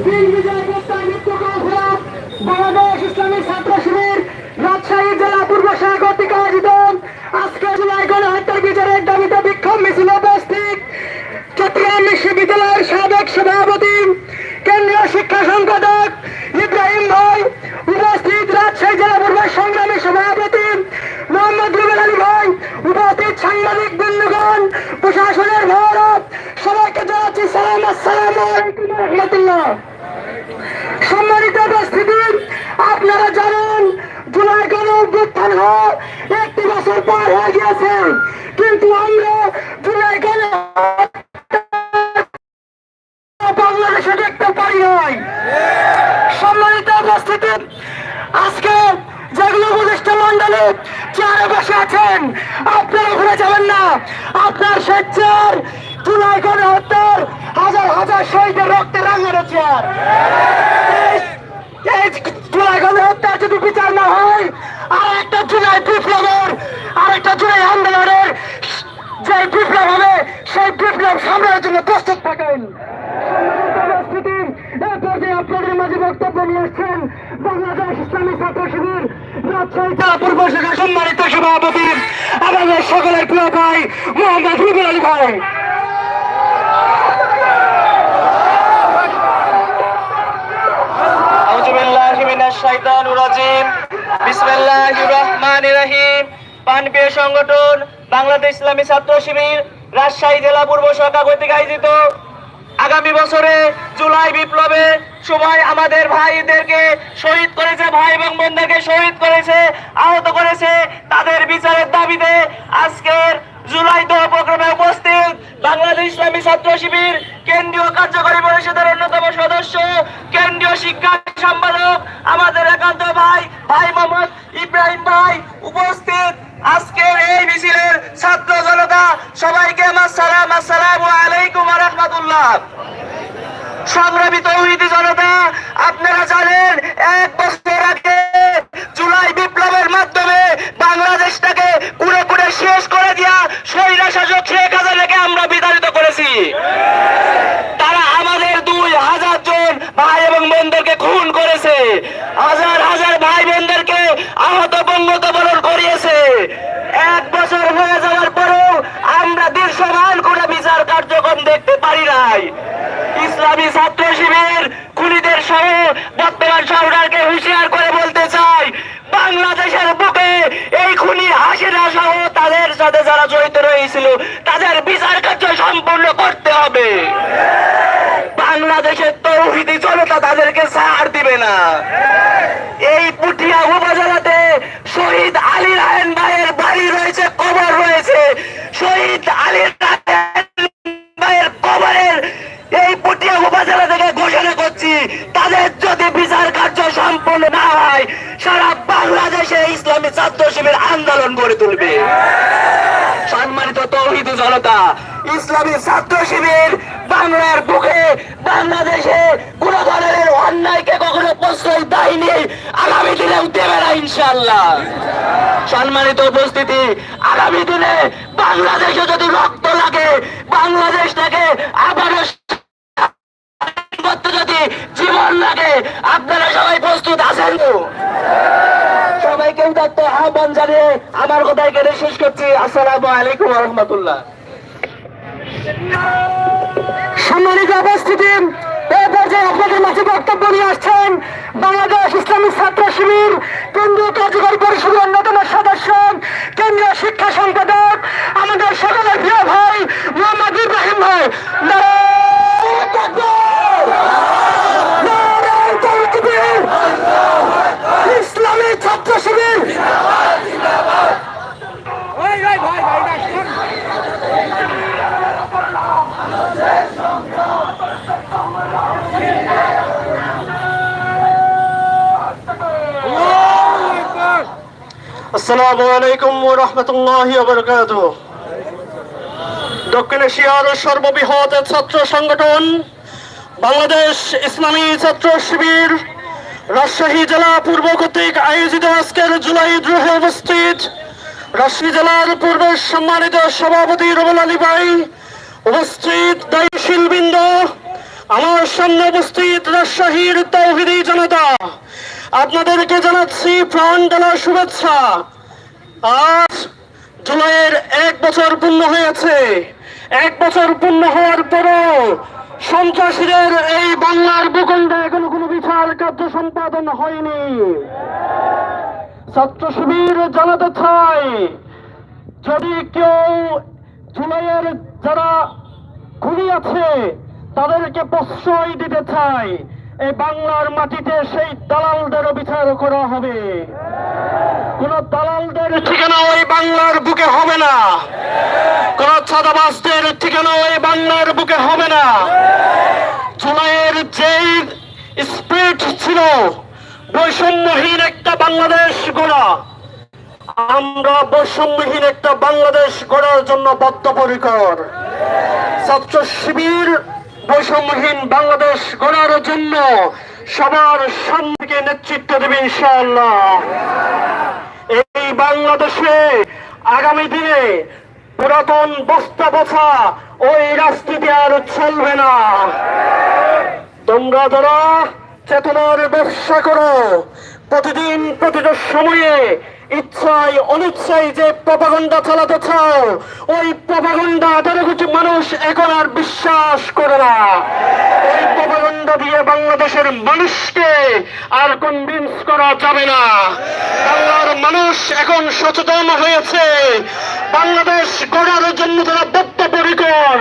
বিজয় গ্রেপ্তার মৃত্যু কৌফিরাত বাংলাদেশ ইসলামী ছাত্র শিবির রাজশাহী জেলা পূর্ব শাখা কর্তৃক আয়োজিত আজকে জুলাই গণহত্যার বিচারের দাবিতে বিক্ষোভ মিছিল উপস্থিত চট্টগ্রাম বিশ্ববিদ্যালয়ের সাবেক সভাপতি কেন্দ্রীয় শিক্ষা সম্পাদক ইব্রাহিম ভাই উপস্থিত রাজশাহী জেলা পূর্ব সংগ্রামী সভাপতি মোহাম্মদ রুবেল আলী ভাই উপস্থিত সাংবাদিক বন্ধুগণ প্রশাসনের ভারত সবাইকে জানাচ্ছি সালাম আসসালাম আলাইকুম রহমতুল্লাহ সম্মানিত উপস্থিতি আপনারা জানেন জুলাই গণ হওয়ার একটি বছর পার হয়ে গিয়েছে। কিন্তু আমরা বাংলাদেশে দেখতে পারি নাই। সম্মানিত উপস্থিতি, আজকে যেগুলো উপদেষ্টা মন্ডলে চেয়ারে বসে আছেন, আপনারা ঘুরে যাবেন না। আপনার স্বেচ্ছার জুলাই গণ হত্যার হাজার হাজার শহীদের রক্তে রাঙানো চেয়ার। জুলাই গণ হত্যার যদি বিচার না হয় আর একটা জুলাই বিপ্লবের আর একটা জুলাই আন্দোলনের যে বিপ্লব হবে সেই বিপ্লব সামলানোর জন্য প্রস্তুত থাকেন উপস্থিতি এই পর্যায়ে আপনাদের মাঝে বক্তব্য নিয়ে আসছেন বাংলাদেশ ইসলামী ছাত্র শিবির রাজশাহী জেলা পূর্ব সম্মানিত সভাপতি, আমাদের সকলের প্রিয় ভাই মোহাম্মদ রুবেল আলী ভাই। সংগঠন, বাংলাদেশ ইসলামী ছাত্র শিবির, রাজশাহী জেলা পূর্ব শাখা কর্তৃক আয়োজিত আগামী বছরে জুলাই বিপ্লবে সবাই আমাদের ভাইদেরকে শহীদ করেছে, ভাই এবং বোনদেরকে শহীদ করেছে, আহত করেছে তাদের বিচারের দাবিতে আজকের জুলাই দোয়া প্রোগ্রামে উপস্থিত বাংলাদেশ ইসলামী ছাত্র শিবির কেন্দ্রীয় কার্যকরী পরিষদের অন্যতম সদস্য, কেন্দ্রীয় শিক্ষা সম্পাদক আমাদের একান্ত ভাই ভাই মোহাম্মদ ইব্রাহিম ভাই উপস্থিত আজকের এই মিছিলের ছাত্র জনতা সবাইকে আমার সালাম, আসসালামু আলাইকুম রাহমাতুল্লাহ। সংগ্রামী তৌহিদি জনতা, আপনারা জানেন, এক বছর আগে জুলাই বিপ্লবের মাধ্যমে বাংলাদেশটাকে কুড়ে কুড়ে শেষ করে দিয়া সৈরা শাসক শেখ হাজারাকে আমরা বিতাড়িত করেছি। তারা আমাদের দুই হাজার জন ভাই এবং বোনদেরকে খুন করেছে। হাজার হাজার ভাই বোনদেরকে আহত বঙ্গত বরণ করিয়েছে এক বছর হয়ে যাওয়ার পরেও আমরা দৃশ্যমান কোনো বিচার কার্যক্রম দেখতে পারি নাই ইসলামী ছাত্র শিবির খুনিদের সহ বর্তমান সরকারকে হুঁশিয়ার করে বলতে চাই, বাংলাদেশের বুকে এই খুনি হাসিনা সহ তাদের সাথে যারা জড়িত রয়েছিল, তাদের বিচার কার্য সম্পূর্ণ করতে হবে। বাংলাদেশের ইসলামী ছাত্র শিবির আন্দোলন গড়ে তুলবে। সম্মানিত তৌহিদ জনতা, ইসলামী ছাত্র শিবির বাংলার বুকে বাংলাদেশে কোন ধরনের অন্যায়কে কখনো প্রশ্রয় দেয়নি, আগামী দিনেও দেবে না ইনশাল্লাহ সম্মানিত উপস্থিতি, আগামী দিনে বাংলাদেশে যদি রক্ত লাগে বাংলাদেশটাকে আবারও করতে যদি জীবন লাগে, আপনারা সবাই প্রস্তুত আছেন তো? আহ্বান জানিয়ে আমার কথা এখানে শেষ করছি। আসসালামু আলাইকুম রহমতুল্লাহ। সম্মানিত উপস্থিতি আপনাদের মাঝে বক্তব্য নিয়ে আসছেন বাংলাদেশ ইসলামী ছাত্র শিবির কেন্দ্রীয় কার্যকরী পরিষদের অন্যতম সদস্য কেন্দ্রীয় শিক্ষা সম্পাদক আমাদের সকলের প্রিয় ভাই মোহাম্মদ ইব্রাহিম ভাই নারায়ণ তাকবীর! নারায়ণ তাকবীর! ইসলামী ছাত্র শিবির আসসালামু আলাইকুম ওয়া রাহমাতুল্লাহি ওয়া বারাকাতুহু। দক্ষিণ এশিয়ার সর্ববৃহৎ ছাত্র সংগঠন, বাংলাদেশ ইসলামী ছাত্র শিবির, রাজশাহী জেলা পূর্ব কর্তৃক আয়োজিত আজকের জুলাই দ্রোহে উপস্থিত রাজশাহী জেলার পূর্বের সম্মানিত সভাপতি রবুল আলী ভাই, উপস্থিত দায়ীশীল বৃন্দ আমার সামনে উপস্থিত রাজশাহীর তৌহিদি জনতা। আপনাদেরকে জানাচ্ছি প্রাণ ঢালা শুভেচ্ছা। আজ জুলাইয়ের এক বছর পূর্ণ হয়েছে। এক বছর পূর্ণ হওয়ার পরও সন্ত্রাসীদের এই বাংলার ভূখণ্ডে এখনও কোনো বিচার কার্য সম্পাদন হয়নি। ছাত্র শিবির জানাতে চাই যদি কেউ জুলাইয়ের যারা খুনি আছে, তাদেরকে প্রশ্রয় দিতে চাই এই বাংলার মাটিতে সেই দালালদের বিচার করা হবে। কোন দালালদের ঠিকানা ওই বাংলার বুকে হবে না। কোন ছাদাবাসদের ঠিকানা ওই বাংলার বুকে হবে না। জুলাইয়ের যেই স্পিরিট ছিল, বৈষম্যহীন একটা বাংলাদেশ গড়া। আমরা বৈষম্যহীন একটা বাংলাদেশ গড়ার জন্য বদ্ধপরিকর। ছাত্র শিবির বৈষম্যহীন বাংলাদেশ গড়ার জন্য সবার সামনে নেতৃত্ব দেবে ইনশাআল্লাহ। বাংলাদেশে আগামী দিনে পুরাতন বস্তা বসা ওই রাজনীতি আর চলবে না। তোমরা ধরা চেতনার ব্যবসা করো প্রতিদিন প্রতিটা সময়ে ইচ্ছায়, অনিচ্ছায় যে প্রপাগন্ডা চালাতে চাও, ওই প্রপাগন্ডা আঠারো কোটি মানুষ এখন আর বিশ্বাস করে না। ওই প্রপাগন্ডা দিয়ে বাংলাদেশের মানুষকে আর কনভিন্স করা যাবে না। বাংলার মানুষ এখন সচেতন হয়েছে। বাংলাদেশ গড়ার জন্য তারা বদ্ধপরিকর,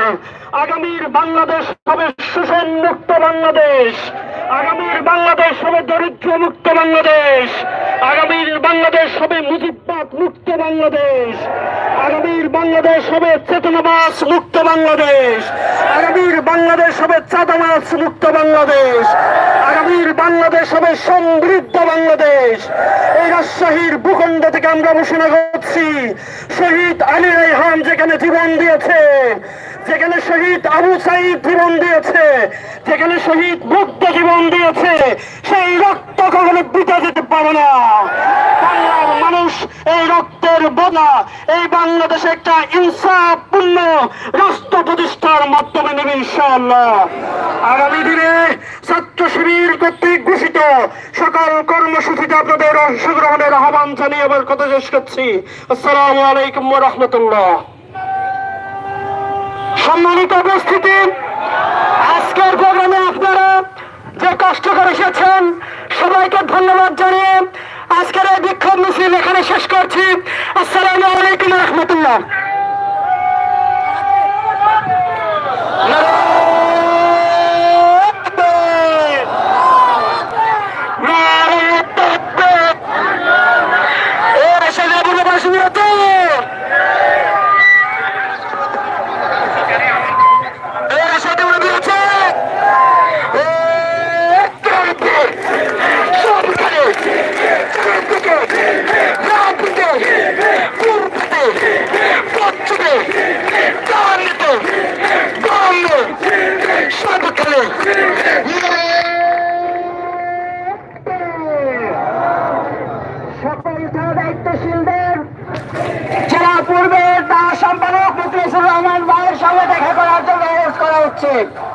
আগামীর বাংলাদেশ হবে শোষণ মুক্ত বাংলাদেশ। আগামীর বাংলাদেশ হবে দরিদ্র মুক্ত বাংলাদেশ। আগামীর বাংলাদেশ হবে মুজিববাদ মুক্ত বাংলাদেশ। আগামীর বাংলাদেশ হবে চেতনাবাস মুক্ত বাংলাদেশ। আগামীর বাংলাদেশ হবে চাঁদাবাস মুক্ত বাংলাদেশ। আগামীর বাংলাদেশ হবে সমৃদ্ধ বাংলাদেশ। এই রাজশাহীর ভূখণ্ড থেকে আমরা ঘোষণা করছি, শহীদ আলী রাইহান যেখানে জীবন দিয়েছে, যেখানে শহীদ আবু সাইদ জীবন দিয়েছে, যেখানে শহীদ মুক্ত জীবন দিয়েছে, সেই রক্ত কখনো বিতে যেতে পারে না। বাংলার মানুষ এই রক্তের বোনা এই বাংলাদেশে একটা ইনসাফপূর্ণ রাষ্ট্র প্রতিষ্ঠার মাধ্যমে নেবে ইনশাআল্লাহ। আগামী দিনে ছাত্র শিবির কর্তৃক ঘোষিত সকল কর্মসূচিতে আপনাদের অংশগ্রহণের আহ্বান জানিয়ে আবার কথা শেষ করছি। আসসালামু আলাইকুম রহমতুল্লাহ। সম্মানিত উপস্থিতি। আজকের প্রোগ্রামে আপনারা যে কষ্ট করে এসেছেন, সবাইকে ধন্যবাদ জানিয়ে আজকের এই বিক্ষোভ মিছিল এখানে শেষ করছি। আসসালামু আলাইকুম রহমতুল্লাহ। そ。